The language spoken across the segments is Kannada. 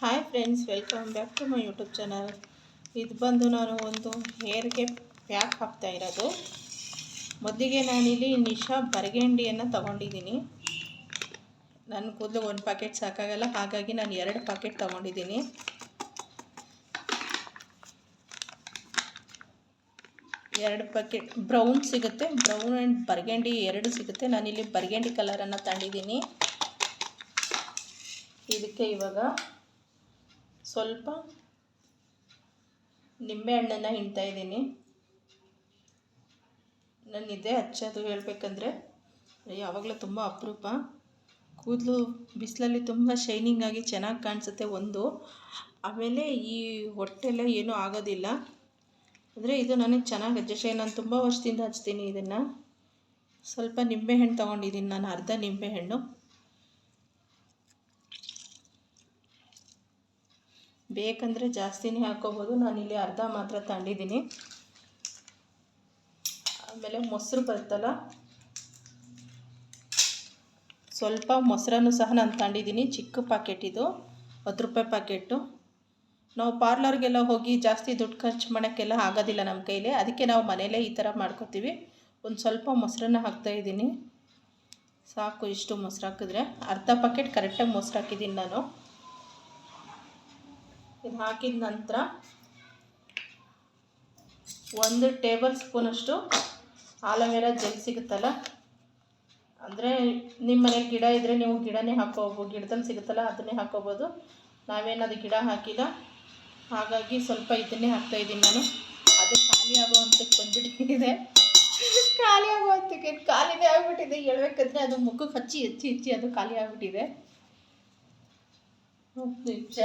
Hi friends welcome back to my YouTube channel ಇದು ಬಂದು ನಾನು ಒಂದು ಹೇರ್ಗೆ ಪ್ಯಾಕ್ ಹಾಕ್ತಾ ಇರೋದು. ಮೊದಲಿಗೆ ನಾನಿಲ್ಲಿ ನಿಶಾ ಬರಗಂಡಿಯನ್ನು ತಗೊಂಡಿದ್ದೀನಿ. ನನ್ನ ಕೂದಲು ಒಂದು ಪ್ಯಾಕೆಟ್ ಸಾಕಾಗಲ್ಲ, ಹಾಗಾಗಿ ನಾನು ಎರಡು ಪ್ಯಾಕೆಟ್ ತಗೊಂಡಿದ್ದೀನಿ. ಎರಡು ಪ್ಯಾಕೆಟ್ ಬ್ರೌನ್ ಸಿಗುತ್ತೆ. ಬ್ರೌನ್ ಆ್ಯಂಡ್ ಬರ್ಗೆಂಡಿ ಎರಡು ಸಿಗುತ್ತೆ. ನಾನಿಲ್ಲಿ ಬರ್ಗೆಂಡಿ ಕಲರನ್ನು ತಂದಿದ್ದೀನಿ ಇದಕ್ಕೆ ಇವಾಗ ಸ್ವಲ್ಪ ನಿಂಬೆಹಣ್ಣನ್ನು ಹಿಂಡ್ತಾ ಇದ್ದೀನಿ. ನಾನು ಇದೇ ಹಚ್ಚೋದು ಹೇಳಬೇಕಂದ್ರೆ ಯಾವಾಗಲೂ ತುಂಬ ಅಪರೂಪ. ಕೂದಲು ಬಿಸಿಲಲ್ಲಿ ತುಂಬ ಶೈನಿಂಗ್ ಆಗಿ ಚೆನ್ನಾಗಿ ಕಾಣಿಸುತ್ತೆ ಒಂದು. ಆಮೇಲೆ ಈ ಹೊಟ್ಟೆಲ್ಲ ಏನೂ ಆಗೋದಿಲ್ಲ. ಅಂದರೆ ಇದು ನನಗೆ ಚೆನ್ನಾಗಿ ಅಡ್ಜಸ್ಟ್ ನಾನು ತುಂಬ ವರ್ಷದಿಂದ ಹಚ್ತೀನಿ ಇದನ್ನು. ಸ್ವಲ್ಪ ನಿಂಬೆಹಣ್ಣು ತೊಗೊಂಡಿದ್ದೀನಿ ನಾನು ಅರ್ಧ ನಿಂಬೆಹಣ್ಣು ಬೇಕಂದರೆ ಜಾಸ್ತಿನೇ ಹಾಕ್ಕೋಬೋದು ನಾನಿಲ್ಲಿ ಅರ್ಧ ಮಾತ್ರ ತಗೊಂಡಿದ್ದೀನಿ ಆಮೇಲೆ ಮೊಸರು ಬರುತ್ತಲ್ಲ? ಸ್ವಲ್ಪ ಮೊಸರನ್ನು ಸಹ ನಾನು ತಗೊಂಡಿದ್ದೀನಿ ಚಿಕ್ಕ ಪ್ಯಾಕೆಟ್ ಇದು. ಹತ್ತು ರೂಪಾಯಿ ಪ್ಯಾಕೆಟು ನಾವು ಪಾರ್ಲರ್ಗೆಲ್ಲ ಹೋಗಿ ಜಾಸ್ತಿ ದುಡ್ಡು ಖರ್ಚು ಮಾಡೋಕ್ಕೆಲ್ಲ ಆಗೋದಿಲ್ಲ ನಮ್ಮ ಕೈಲಿ. ಅದಕ್ಕೆ ನಾವು ಮನೆಯಲ್ಲೇ ಈ ಥರ ಮಾಡ್ಕೋತೀವಿ. ಒಂದು ಸ್ವಲ್ಪ ಮೊಸರನ್ನ ಹಾಕ್ತಾಯಿದ್ದೀನಿ ಸಾಕು ಇಷ್ಟು ಮೊಸರು ಹಾಕಿದ್ರೆ. ಅರ್ಧ ಪ್ಯಾಕೆಟ್ ಕರೆಕ್ಟಾಗಿ ಮೊಸರು ಹಾಕಿದ್ದೀನಿ ನಾನು. ಇದು ಹಾಕಿದ ನಂತರ ಒಂದು ಟೇಬಲ್ ಸ್ಪೂನಷ್ಟು ಆಲೋವೆರಾ ಜೆಲ್ ಸಿಗುತ್ತಲ್ಲ? ಅಂದರೆ ನಿಮ್ಮ ಮನೆ ಗಿಡ ಇದ್ದರೆ ನೀವು ಗಿಡನೇ ಹಾಕೋಬೋದು ಗಿಡದಲ್ಲಿ ಸಿಗುತ್ತಲ್ಲ ಅದನ್ನೇ ಹಾಕೋಬೋದು ನಾವೇನದು ಗಿಡ ಹಾಕಿಲ್ಲ. ಹಾಗಾಗಿ ಸ್ವಲ್ಪ ಇದನ್ನೇ ಹಾಕ್ತಾಯಿದ್ದೀನಿ ನಾನು. ಅದು ಖಾಲಿ ಆಗೋವಂಥಕ್ಕೆ ಬಂದುಬಿಟ್ಟಿದೆ. ಖಾಲಿ ಆಗುವಂಥಕ್ಕೆ ಖಾಲಿನೇ ಆಗಿಬಿಟ್ಟಿದೆ. ಹೇಳ್ಬೇಕಂದ್ರೆ ಅದು ಮುಖಕ್ಕೆ ಹಚ್ಚಿ, ಹೆಚ್ಚಿ ಹೆಚ್ಚಿ ಅದು ಖಾಲಿ ಆಗಿಬಿಟ್ಟಿದೆ. ನಿಮಿಷ.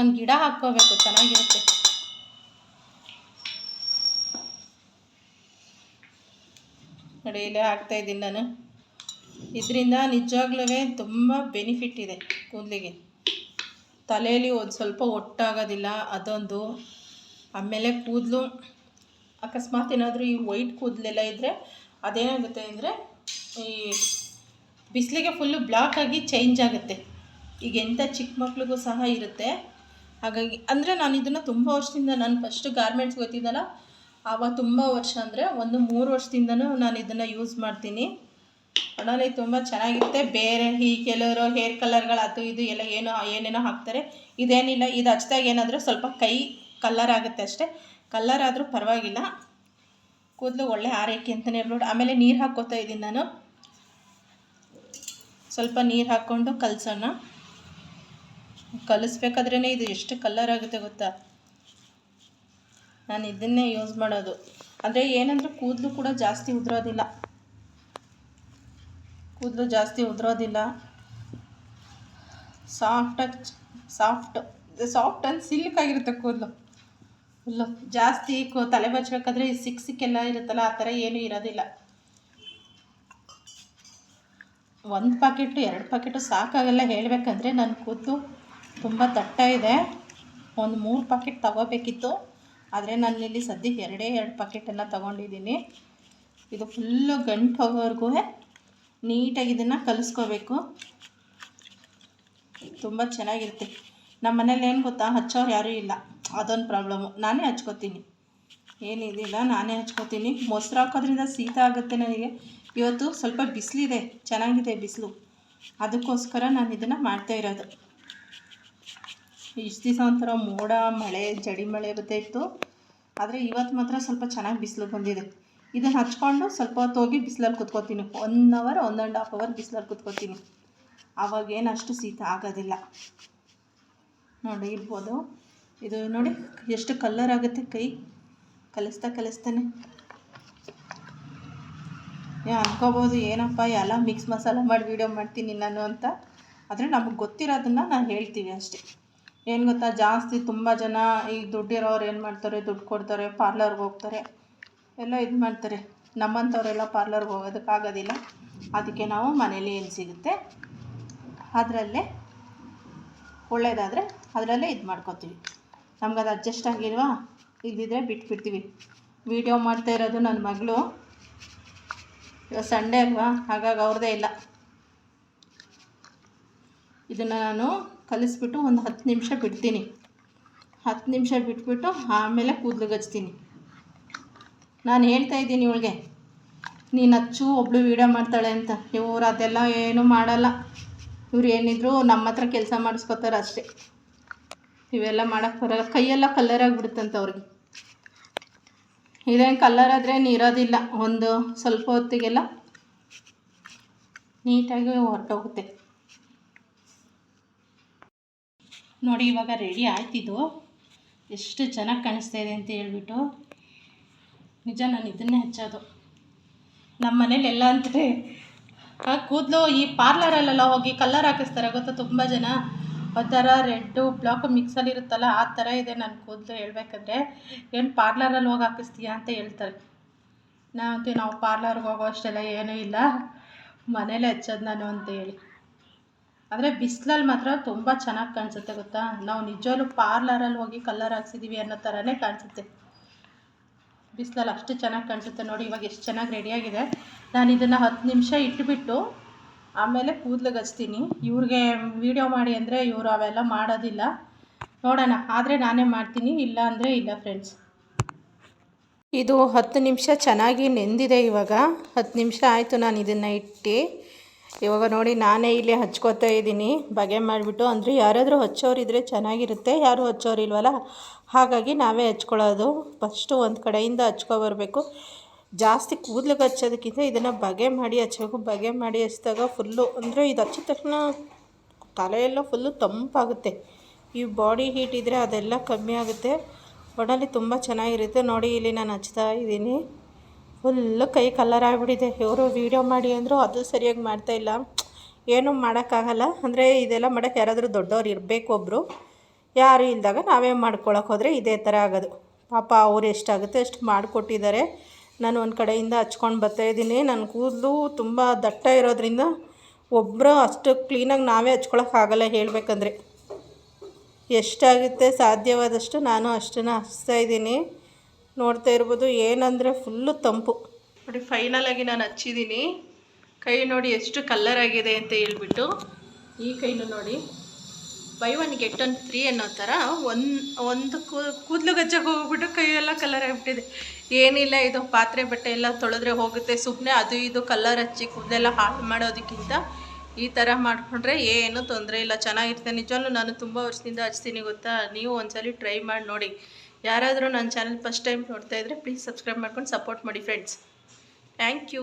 ಒಂದು ಗಿಡ ಹಾಕ್ಕೋಬೇಕು, ಚೆನ್ನಾಗಿರುತ್ತೆ. ನೋಡಿ, ಇಲ್ಲೇ ಹಾಕ್ತಾಯಿದ್ದೀನಿ ನಾನು. ಇದರಿಂದ ನಿಜವಾಗ್ಲೂ ತುಂಬ ಬೆನಿಫಿಟ್ ಇದೆ ಕೂದಲಿಗೆ. ತಲೆಯಲ್ಲಿ ಒಂದು ಸ್ವಲ್ಪ ಒಟ್ಟಾಗೋದಿಲ್ಲ, ಅದೊಂದು. ಆಮೇಲೆ ಕೂದಲು, ಅಕಸ್ಮಾತ್ ಏನಾದರೂ ಈ ವೈಟ್ ಕೂದಲೆಲ್ಲ ಇದ್ದರೆ ಅದೇನಾಗುತ್ತೆ ಅಂದರೆ, ಈ ಬಿಸಿಲಿಗೆ ಫುಲ್ಲು ಬ್ಲಾಕ್ ಆಗಿ ಚೇಂಜ್ ಆಗುತ್ತೆ. ಈಗ ಎಂಥ ಚಿಕ್ಕ ಮಕ್ಳಿಗೂ ಸಹ ಇರುತ್ತೆ. ಹಾಗಾಗಿ, ಅಂದರೆ ನಾನು ಇದನ್ನು ತುಂಬ ವರ್ಷದಿಂದ ನಾನು ಫಸ್ಟು ಗಾರ್ಮೆಂಟ್ಸ್ ಗೊತ್ತಿದ್ದಲ್ಲ ಆವಾಗ ತುಂಬ ವರ್ಷ ಅಂದರೆ ಒಂದು ಮೂರು ವರ್ಷದಿಂದನೂ ನಾನು ಇದನ್ನು ಯೂಸ್ ಮಾಡ್ತೀನಿ. ಒಳ್ಳೆ ತುಂಬ ಚೆನ್ನಾಗಿರುತ್ತೆ. ಬೇರೆ ಈ ಕೆಲವರು ಹೇರ್ ಕಲರ್ಗಳು ಅದು ಇದು ಎಲ್ಲ ಏನು, ಏನೇನೋ ಹಾಕ್ತಾರೆ. ಇದೇನಿಲ್ಲ, ಇದು ಹಚ್ಚಿದಾಗ ಏನಾದರೂ ಸ್ವಲ್ಪ ಕೈ ಕಲ್ಲರ್ ಆಗುತ್ತೆ ಅಷ್ಟೇ. ಕಲ್ಲರ್ ಆದರೂ ಪರವಾಗಿಲ್ಲ. ಕೂದಲು ಒಳ್ಳೆ ಆರೈಕೆ ಅಂತಲೇ ಹೇಳ್ಬೋದು. ಆಮೇಲೆ ನೀರು ಹಾಕ್ಕೋತಾ ಇದ್ದೀನಿ ನಾನು. ಸ್ವಲ್ಪ ನೀರು ಹಾಕ್ಕೊಂಡು ಕಲಸೋಣ. ಕಲಿಸ್ಬೇಕಾದ್ರೇ ಇದು ಎಷ್ಟು ಕಲ್ಲರ್ ಆಗುತ್ತೆ ಗೊತ್ತಾ? ನಾನು ಇದನ್ನೇ ಯೂಸ್ ಮಾಡೋದು. ಅಂದರೆ ಏನಂದರೆ ಕೂದಲು ಕೂಡ ಜಾಸ್ತಿ ಉದುರೋದಿಲ್ಲ. ಕೂದಲು ಜಾಸ್ತಿ ಉದುರೋದಿಲ್ಲ. ಸಾಫ್ಟಾಗಿ ಸಾಫ್ಟ್ ಸಾಫ್ಟ್ ಆ್ಯಂಡ್ ಸಿಲ್ಕ್ ಆಗಿರುತ್ತೆ ಕೂದಲು. ಫುಲ್ಲು ಜಾಸ್ತಿ ತಲೆ ಬಚ್ಚಬೇಕಾದ್ರೆ ಸಿಕ್ ಸಿಕ್ಕೆಲ್ಲ ಇರುತ್ತಲ್ಲ, ಆ ಥರ ಏನೂ ಇರೋದಿಲ್ಲ. ಒಂದು ಪಾಕೆಟು ಎರಡು ಪಾಕೆಟು ಸಾಕಾಗಲ್ಲ ಹೇಳಬೇಕಂದ್ರೆ ನಾನು ಕೂದಲು ತುಂಬ ದಟ್ಟ ಇದೆ. ಒಂದು ಮೂರು ಪ್ಯಾಕೆಟ್ ತಗೋಬೇಕಿತ್ತು. ಆದರೆ ಇಲ್ಲಿ ಸದ್ಯಕ್ಕೆ ಎರಡೇ ಎರಡು ಪಾಕೆಟನ್ನು ತೊಗೊಂಡಿದ್ದೀನಿ. ಇದು ಫುಲ್ಲು ಗಂಟು ಹೋಗೋವರೆಗೂ ನೀಟಾಗಿ ಇದನ್ನು ಕಲಿಸ್ಕೋಬೇಕು. ತುಂಬ ಚೆನ್ನಾಗಿರುತ್ತೆ. ನಮ್ಮ ಮನೇಲಿ ಏನು ಗೊತ್ತಾ? ಹಚ್ಚೋರು ಯಾರೂ ಇಲ್ಲ. ಅದೊಂದು ಪ್ರಾಬ್ಲಮ್ಮು ನಾನೇ ಹಚ್ಕೋತೀನಿ. ಏನಿದಿಲ್ಲ ನಾನೇ ಹಚ್ಕೋತೀನಿ. ಮೊಸರು ಹಾಕೋದ್ರಿಂದ ಶೀತ ಆಗುತ್ತೆ ನನಗೆ. ಇವತ್ತು ಸ್ವಲ್ಪ ಬಿಸಿಲಿದೆ. ಚೆನ್ನಾಗಿದೆ ಬಿಸಿಲು. ಅದಕ್ಕೋಸ್ಕರ ನಾನು ಇದನ್ನು ಮಾಡ್ತಾ ಇರೋದು. ಇಷ್ಟು ದಿವಸ ಒಂಥರ ಮೋಡ, ಮಳೆ, ಜಡಿ ಮಳೆ ಇತ್ತು. ಆದರೆ ಇವತ್ತು ಮಾತ್ರ ಸ್ವಲ್ಪ ಚೆನ್ನಾಗಿ ಬಿಸಿಲು ಬಂದಿದೆ. ಇದನ್ನು ಹಚ್ಕೊಂಡು ಸ್ವಲ್ಪ ಹೊತ್ತು ಹೋಗಿ ಬಿಸಿಲಲ್ಲಿ ಕುತ್ಕೋತೀನಿ. One hour one and half hour ಬಿಸಿಲಲ್ಲಿ ಕುತ್ಕೋತೀನಿ. ಆವಾಗೇನು ಅಷ್ಟು ಶೀತ ಆಗೋದಿಲ್ಲ. ನೋಡಿ, ಇರ್ಬೋದು. ಇದು ನೋಡಿ, ಎಷ್ಟು ಕಲ್ಲರ್ ಆಗುತ್ತೆ ಕೈ. ಕಲಿಸ್ತಾ ಕಲಿಸ್ತಾನೆ. ಏ, ಅನ್ಕೋಬೋದು, ಏನಪ್ಪ, ಎಲ್ಲ ಮಿಕ್ಸ್ ಮಸಾಲ ಮಾಡಿ ವೀಡಿಯೋ ಮಾಡ್ತೀನಿ ನಾನು ಅಂತ. ಆದರೆ ನಮಗೆ ಗೊತ್ತಿರೋದನ್ನು ನಾನು ಹೇಳ್ತೀವಿ ಅಷ್ಟೇ. ಏನು ಗೊತ್ತಾ, ಜಾಸ್ತಿ ತುಂಬ ಜನ ಈಗ ದುಡ್ಡಿರೋರು ಏನು ಮಾಡ್ತಾರೆ, ದುಡ್ಡು ಕೊಡ್ತಾರೆ, ಪಾರ್ಲರ್ಗೆ ಹೋಗ್ತಾರೆ. ಎಲ್ಲ ಇದು ಮಾಡ್ತಾರೆ. ನಮ್ಮಂಥವರೆಲ್ಲ ಪಾರ್ಲರ್ಗೆ ಹೋಗೋದಕ್ಕಾಗೋದಿಲ್ಲ ಅದಕ್ಕೆ ನಾವು ಮನೇಲಿ ಏನು ಸಿಗುತ್ತೆ, ಅದರಲ್ಲೇ ಒಳ್ಳೆಯದಾದರೆ ಅದರಲ್ಲೇ ಇದು ಮಾಡ್ಕೋತೀವಿ. ನಮ್ಗೆ ಅದು ಅಡ್ಜಸ್ಟ್ ಆಗಿಲ್ವಾ? ಇದ್ದಿದ್ರೆ ಬಿಟ್ಬಿಡ್ತೀವಿ. ವೀಡಿಯೋ ಮಾಡ್ತಾ ಇರೋದು ನನ್ನ ಮಗಳು. ಇವಾಗ ಸಂಡೇ ಅಲ್ವಾ? ಹಾಗಾಗಿ ಅವ್ರದ್ದೇ ಇಲ್ಲ. ಇದನ್ನು ನಾನು ಕಲಿಸ್ಬಿಟ್ಟು ಒಂದು ಹತ್ತು ನಿಮಿಷ ಬಿಡ್ತೀನಿ. ಹತ್ತು ನಿಮಿಷ ಬಿಟ್ಬಿಟ್ಟು ಆಮೇಲೆ ಕೂದಲು ಗಚ್ತೀನಿ ನಾನು ಹೇಳ್ತಾ ಇದ್ದೀನಿ ಇವಳಿಗೆ, ನೀನು ಹಚ್ಚು ಒಬ್ಳು ವೀಡಿಯೋ ಮಾಡ್ತಾಳೆ ಅಂತ. ಇವ್ರು ಅದೆಲ್ಲ ಏನೂ ಮಾಡಲ್ಲ. ಇವ್ರು ಏನಿದ್ರು ನಮ್ಮ ಹತ್ರ ಕೆಲಸ ಮಾಡಿಸ್ಕೋತಾರೆ ಅಷ್ಟೇ. ಇವೆಲ್ಲ ಮಾಡೋಕ್ಕೆ ಬರಲ್ಲ. ಕೈಯೆಲ್ಲ ಕಲ್ಲರ್ ಆಗಿಬಿಡುತ್ತಂತೆ ಅವ್ರಿಗೆ. ಇದೇನು ಕಲ್ಲರ್ ಆದರೆ ನೀರೋದಿಲ್ಲ ಒಂದು ಸ್ವಲ್ಪ ಹೊತ್ತಿಗೆಲ್ಲ ನೀಟಾಗಿ ಹೊರಟೋಗುತ್ತೆ. ನೋಡಿ, ಇವಾಗ ರೆಡಿ ಆಯ್ತಿದ್ದು ಎಷ್ಟು ಚೆನ್ನಾಗಿ ಕಾಣಿಸ್ತಾ ಇದೆ ಅಂತ ಹೇಳ್ಬಿಟ್ಟು. ನಿಜ, ನಾನು ಇದನ್ನೇ ಹಚ್ಚೋದು. ನಮ್ಮ ಮನೇಲಿ ಎಲ್ಲ ಅಂತಾರೆ ಆ ಕೂದಲು ಈ ಪಾರ್ಲರಲ್ಲೆಲ್ಲ ಹೋಗಿ ಕಲ್ಲರ್ ಹಾಕಿಸ್ತಾರೆ, ಗೊತ್ತಾ? ತುಂಬ ಜನ. ಆ ಥರ ರೆಡ್ಡು ಬ್ಲಾಕ್ ಮಿಕ್ಸಲ್ಲಿ ಇರುತ್ತಲ್ಲ, ಆ ಥರ ಇದೆ ನನ್ನ ಕೂದಲು ಹೇಳ್ಬೇಕಂದ್ರೆ. ಏನು ಪಾರ್ಲರಲ್ಲಿ ಹೋಗಿ ಹಾಕಿಸ್ತೀಯಾ ಅಂತ ಹೇಳ್ತಾರೆ. ನಾವಂತೂ ನಾವು ಪಾರ್ಲರ್ಗೆ ಹೋಗೋ ಅಷ್ಟೆಲ್ಲ ಏನೂ ಇಲ್ಲ. ಮನೇಲೇ ಹಚ್ಚೋದು ನಾನು ಅಂತ ಹೇಳಿ. ಆದರೆ ಬಿಸಿಲಲ್ಲಿ ಮಾತ್ರ ತುಂಬ ಚೆನ್ನಾಗಿ ಕಾಣಿಸುತ್ತೆ ಗೊತ್ತಾ? ನಾವು ನಿಜವಾಗ್ಲೂ ಪಾರ್ಲರಲ್ಲಿ ಹೋಗಿ ಕಲ್ಲರ್ ಹಾಕ್ಸಿದ್ದೀವಿ ಅನ್ನೋ ಥರನೇ ಕಾಣಿಸುತ್ತೆ. ಬಿಸಿಲಲ್ಲಿ ಅಷ್ಟು ಚೆನ್ನಾಗಿ ಕಾಣಿಸುತ್ತೆ ನೋಡಿ, ಇವಾಗ ಎಷ್ಟು ಚೆನ್ನಾಗಿ ರೆಡಿಯಾಗಿದೆ ನಾನು ಇದನ್ನು ಹತ್ತು ನಿಮಿಷ ಇಟ್ಬಿಟ್ಟು ಆಮೇಲೆ ಕೂದಲಿಗೆ ಹಚ್ತೀನಿ ಇವ್ರಿಗೆ ವೀಡಿಯೋ ಮಾಡಿ ಅಂದರೆ ಇವರು ಅವೆಲ್ಲ ಮಾಡೋದಿಲ್ಲ. ನೋಡೋಣ, ಆದರೆ ನಾನೇ ಮಾಡ್ತೀನಿ, ಇಲ್ಲ ಅಂದರೆ ಇಲ್ಲ ಫ್ರೆಂಡ್ಸ್ ಇದು ಹತ್ತು ನಿಮಿಷ ಚೆನ್ನಾಗಿ ನೆಂದಿದೆ ಇವಾಗ. ಹತ್ತು ನಿಮಿಷ ಆಯಿತು ನಾನು ಇದನ್ನು ಇಟ್ಟು. ಇವಾಗ ನೋಡಿ ನಾನೇ ಇಲ್ಲಿ ಹಚ್ಕೋತಾ ಇದ್ದೀನಿ. ಬಗೆ ಮಾಡಿಬಿಟ್ಟು, ಅಂದರೆ ಯಾರಾದರೂ ಹಚ್ಚೋರಿದ್ರೆ ಚೆನ್ನಾಗಿರುತ್ತೆ, ಯಾರು ಹಚ್ಚೋರಿಲ್ವಲ್ಲ? ಹಾಗಾಗಿ ನಾವೇ ಹಚ್ಕೊಳ್ಳೋದು. ಫಸ್ಟು ಒಂದು ಕಡೆಯಿಂದ ಹಚ್ಕೊಬರ್ಬೇಕು ಜಾಸ್ತಿ ಕೂದಲಿಗೆ ಹಚ್ಚೋದಕ್ಕಿಂತ ಇದನ್ನು ಬಗೆ ಮಾಡಿ ಹಚ್ಚಬೇಕು. ಬಗೆ ಮಾಡಿ ಹಚ್ಚಿದಾಗ ಫುಲ್ಲು ಅಂದರೆ ಇದು ಹಚ್ಚಿದ ತಕ್ಷಣ ತಲೆಯೆಲ್ಲ ಫುಲ್ಲು ತಂಪಾಗುತ್ತೆ. ಈ ಬಾಡಿ ಹೀಟ್ ಇದ್ದರೆ ಅದೆಲ್ಲ ಕಮ್ಮಿ ಆಗುತ್ತೆ. ಒಡಲ್ಲಿ ತುಂಬ ಚೆನ್ನಾಗಿರುತ್ತೆ. ನೋಡಿ, ಇಲ್ಲಿ ನಾನು ಹಚ್ತಾ ಇದ್ದೀನಿ. ಫುಲ್ಲು ಕೈ ಕಲರ್ ಆಗಿಬಿಟ್ಟಿದೆ. ಇವರು ವೀಡಿಯೋ ಮಾಡಿ ಅಂದರು ಅದು ಸರಿಯಾಗಿ ಮಾಡ್ತಾ ಇಲ್ಲ. ಏನೂ ಮಾಡೋಕ್ಕಾಗಲ್ಲ. ಅಂದರೆ ಇದೆಲ್ಲ ಮಾಡೋಕ್ಕೆ ಯಾರಾದರೂ ದೊಡ್ಡವ್ರು ಇರಬೇಕು ಒಬ್ಬರು ಯಾರು ಇಲ್ದಾಗ ನಾವೇ ಮಾಡ್ಕೊಳಕ್ಕೆ ಹೋದರೆ ಇದೇ ಥರ ಆಗೋದು. ಪಾಪ ಅವ್ರು ಎಷ್ಟಾಗುತ್ತೆ ಅಷ್ಟು ಮಾಡಿಕೊಟ್ಟಿದ್ದಾರೆ. ನಾನು ಒಂದು ಕಡೆಯಿಂದ ಹಚ್ಕೊಂಡು ಬರ್ತಾಯಿದ್ದೀನಿ ನನ್ನ ಕೂದಲು ತುಂಬ ದಟ್ಟ ಇರೋದ್ರಿಂದ ಒಬ್ಬರು ಅಷ್ಟು ಕ್ಲೀನಾಗಿ ನಾವೇ ಹಚ್ಕೊಳಕ್ಕಾಗಲ್ಲ ಹೇಳಬೇಕಂದ್ರೆ. ಎಷ್ಟಾಗುತ್ತೆ ಸಾಧ್ಯವಾದಷ್ಟು ನಾನು ಅಷ್ಟನ್ನು ಹಚ್ತಾ ಇದ್ದೀನಿ. ನೋಡ್ತಾ ಇರ್ಬೋದು, ಏನಂದರೆ ಫುಲ್ಲು ತಂಪು. ನೋಡಿ ಫೈನಲಾಗಿ ನಾನು ಹಚ್ಚಿದ್ದೀನಿ ಕೈ ನೋಡಿ ಎಷ್ಟು ಕಲ್ಲರ್ ಆಗಿದೆ ಅಂತ ಹೇಳ್ಬಿಟ್ಟು, ಈ ಕೈನು ನೋಡಿ. Buy one get one free ಅನ್ನೋ ಥರ ಒಂದು ಒಂದು ಕೂದಲು ಗಜ್ಜಕ್ಕೆ ಹೋಗ್ಬಿಟ್ಟು ಕೈಯೆಲ್ಲ ಕಲರ್ ಆಗಿಬಿಟ್ಟಿದೆ. ಏನಿಲ್ಲ, ಇದು ಪಾತ್ರೆ, ಬಟ್ಟೆ ಎಲ್ಲ ತೊಳೆದ್ರೆ ಹೋಗುತ್ತೆ. ಸುಮ್ಮನೆ ಅದು ಇದು ಕಲ್ಲರ್ ಹಚ್ಚಿ ಕೂದಲೆಲ್ಲ ಹಾಳು ಮಾಡೋದಕ್ಕಿಂತ ಈ ಥರ ಮಾಡಿಕೊಂಡ್ರೆ ಏನೂ ತೊಂದರೆ ಇಲ್ಲ. ಚೆನ್ನಾಗಿರುತ್ತೆ. ನಿಜವಲ್ಲೂ ನಾನು ತುಂಬ ವರ್ಷದಿಂದ ಹಚ್ತೀನಿ, ಗೊತ್ತಾ? ನೀವು ಒಂದ್ಸಲಿ ಟ್ರೈ ಮಾಡಿ ನೋಡಿ. ಯಾರಾದರೂ ನನ್ನ ಚಾನಲ್ ಫಸ್ಟ್ ಟೈಮ್ ನೋಡ್ತಾ ಇದ್ದರೆ ಪ್ಲೀಸ್ ಸಬ್ಸ್ಕ್ರೈಬ್ ಮಾಡ್ಕೊಂಡು ಸಪೋರ್ಟ್ ಮಾಡಿ ಫ್ರೆಂಡ್ಸ್ ಥ್ಯಾಂಕ್ ಯು